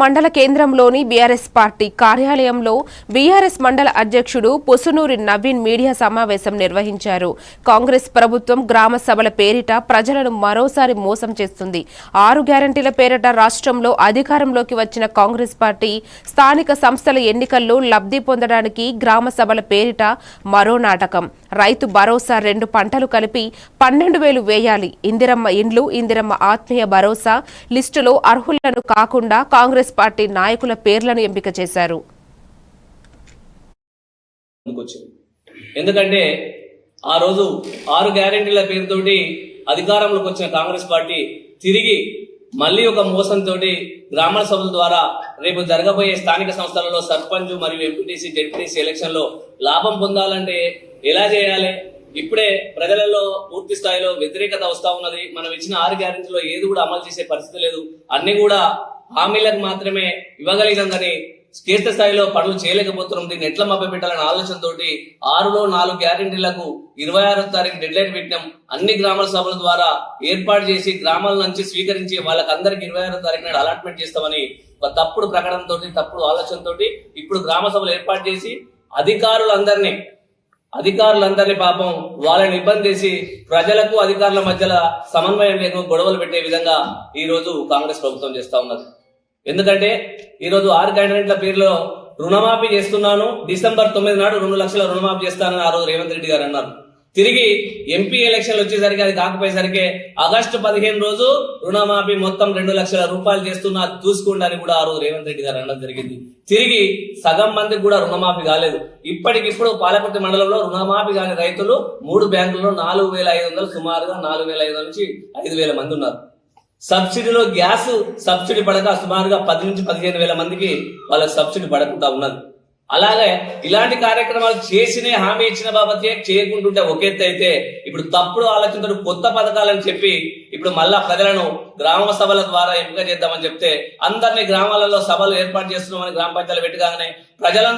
మండల కేంద్రంలోని BRS party కార్యాలయంలో బీఆర్ఎస్ మండల అధ్యక్షుడు పొసునూరి నవీన్ మీడియా సమావేశం నిర్వహించారు. కాంగ్రెస్ ప్రభుత్వం గ్రామ సభల పేరిట ప్రజలను మరోసారి మోసం చేస్తుంది. ఆరు గ్యారంటీల పేరిట రాష్ట్రంలో అధికారంలోకి వచ్చిన కాంగ్రెస్ పార్టీ స్థానిక సంస్థల ఎన్నికల్లో లబ్ధి పొందడానికి గ్రామ సభల పేరిట మరో నాటకం. రైతు భరోసా రెండు పంటలు కలిపి పన్నెండు వేలు వేయాలి. ఇందిరమ్మ ఇండ్లు ఇందిరమ్మ ఆత్మీయ భరోసా లిస్టులో అర్హులను కాకుండా కాంగ్రెస్ పార్టీ నాయకుల పేర్లను ఎంపిక చేశారు. ఎందుకంటే ఆ రోజు ఆరు గ్యారెంటీల పేరుతోటి అధికారంలోకి వచ్చిన కాంగ్రెస్ పార్టీ తిరిగి మళ్ళీ ఒక మోసంతో గ్రామ సభల ద్వారా రేపు జరగబోయే స్థానిక సంస్థలలో సర్పంచ్ మరియు ఎంపీటీసీ జెడ్పీటీసీ ఎలక్షన్లో లాభం పొందాలంటే ఎలా చేయాలి? ఇప్పుడే ప్రజలలో పూర్తి స్థాయిలో వ్యతిరేకత వస్తా ఉన్నది. మనం ఇచ్చిన ఆరు గ్యారెంటీలో ఏది కూడా అమలు చేసే పరిస్థితి లేదు. అన్ని కూడా హామీలకు మాత్రమే ఇవ్వగలిగాం కానీ క్షేత్ర స్థాయిలో పనులు చేయలేకపోతున్నాం. దీన్ని ఎట్లా మభ్య పెట్టాలనే ఆలోచనతోటి ఆరులో నాలుగు గ్యారెంటీలకు ఇరవై ఆరో తారీఖు డెడ్ లైన్ పెట్టాం అన్ని గ్రామాల సభల ద్వారా ఏర్పాటు చేసి గ్రామాల నుంచి స్వీకరించి వాళ్ళకందరికి ఇరవై ఆరో తారీఖు నాడు అలాట్మెంట్ చేస్తామని ఒక తప్పుడు ప్రకటనతో తప్పుడు ఆలోచనతోటి ఇప్పుడు గ్రామ సభలు ఏర్పాటు చేసి అధికారులందరినీ అధికారులందరినీ పాపం వాళ్ళని ఇబ్బంది చేసి ప్రజలకు అధికారుల మధ్యలో సమన్వయం లేకుండా గొడవలు పెట్టే విధంగా ఈ రోజు కాంగ్రెస్ ప్రభుత్వం చేస్తా ఉన్నది. ఎందుకంటే ఈరోజు ఆరు క్యాండిడేట్ల పేరులో రుణమాఫీ చేస్తున్నాను. డిసెంబర్ తొమ్మిది నాడు రెండు లక్షల రుణమాఫీ చేస్తానని ఆ రోజు రేవంత్ రెడ్డి గారు అన్నారు. తిరిగి ఎంపీ ఎలక్షన్లు వచ్చేసరికి అది కాకపోయేసరికి ఆగస్టు పదిహేను రోజు రుణమాఫీ మొత్తం రెండు లక్షల రూపాయలు చేస్తున్నా చూసుకోండి అని కూడా ఆ రోజు రేవంత్ రెడ్డి గారు అనడం జరిగింది. తిరిగి సగం మందికి కూడా రుణమాఫీ కాలేదు. ఇప్పటికిప్పుడు పాలకుర్తి మండలంలో రుణమాఫీ కాని రైతులు మూడు బ్యాంకుల్లో నాలుగు వేల ఐదు వందలు సుమారుగా నాలుగు వేల ఐదు నుంచి ఐదు వేల మంది ఉన్నారు. సబ్సిడీలో గ్యాస్ సబ్సిడీ పడక సుమారుగా పది నుంచి పదిహేను వేల మందికి వాళ్ళకి సబ్సిడీ పడకుండా ఉన్నది. అలాగే ఇలాంటి కార్యక్రమాలు చేసినే హామీ ఇచ్చిన బాబతే చేయకుంటుంటే ఒక అయితే ఇప్పుడు తప్పుడు ఆలోచనతో కొత్త పథకాలని చెప్పి ఇప్పుడు మళ్ళా ప్రజలను గ్రామ సభల ద్వారా ఎంపిక చేద్దామని చెప్తే అందరినీ గ్రామాలలో సభలు ఏర్పాటు చేస్తున్నామని గ్రామ పంచాయతీలు పెట్టగానే ప్రజలందరూ